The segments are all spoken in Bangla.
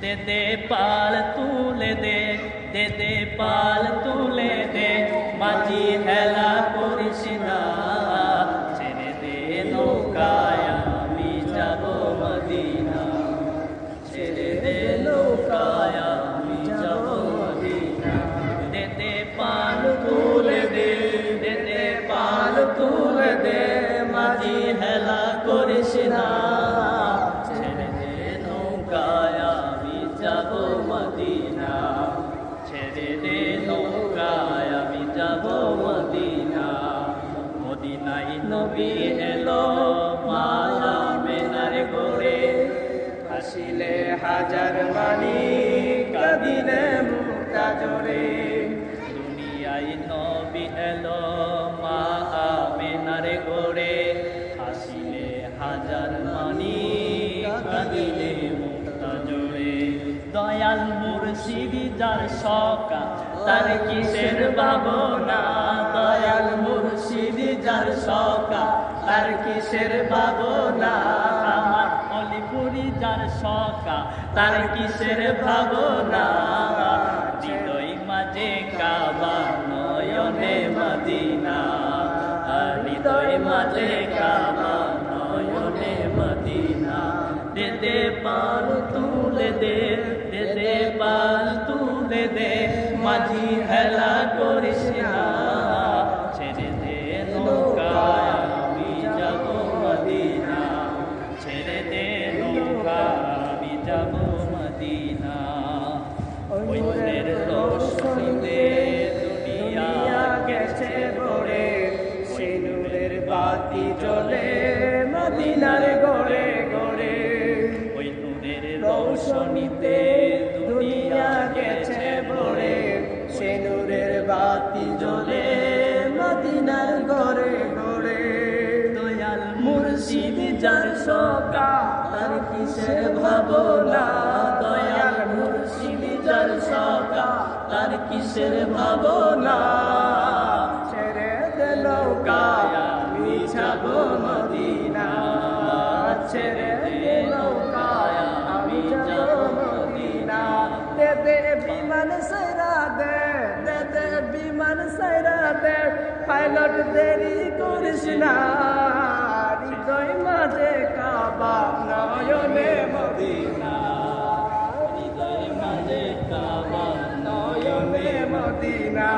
দে দে পাল তুলে দে দে দে পাল তুলে দে মাঝি হেলা করিস মদিনা মদিনাই নবী এলো মায়া মেনার গোরে হাসিলে হাজার মানি কাদিলে মুক্তা জোরে। দুনিয়াই নবী এলো মা আমেনার গোরে হাসিলে হাজার মানি কাদিলে দয়াল মুর্শিদি যার সকা তার কিসের ভাবনা? দয়াল মুর্শিদি যার সকা তার কিসের ভাবনা? আমার অলিপুরি যার সকা তার কিসের ভাবনা? হৃদয় মাঝে কাবা নয়নে মদিনা, হৃদয় মাঝে কাবা নয়নে মদিনা। দে দে পাল তুলে দে দে দে পাল তুলে দে, মাঝি হেলা করিস ছেড়ে দে নৌকায়, আমি যাব মদিনা। ছেড়ে দে নৌকা আমি যাব মদিনা। মনের রোশনীতে দুনিয়া গেছে ভরে সেই নূরের বাতি জ্বলে মদিনার গড়ে গড়ে। ওই নূরের রোশনীতে যার সকা তার কিসের ভাবনা? দয়াল মুর্শিদ যার সকা তার কিসের ভাবনা? ছেড়ে দে নৌকায় আমি যাব মদিনা। ছেড়ে দে নৌকায় আমি যাব মদিনা। দে দে বিমান সেরা দে দে দে বিমান সেরা দে। পাইলট দেরি করিস না। মদিনা।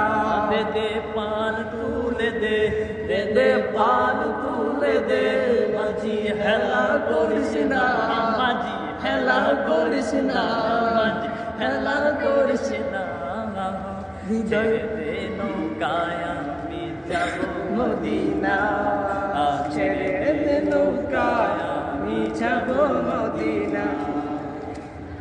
রে দে পান তুলে দে রে দে পান তুলে দে মাঝি হেলা করিস না। মাঝি হেলা করিস না মাঝি হেলা করিস না। হৃদয় দে নৌকায় আমি যাব মদিনা।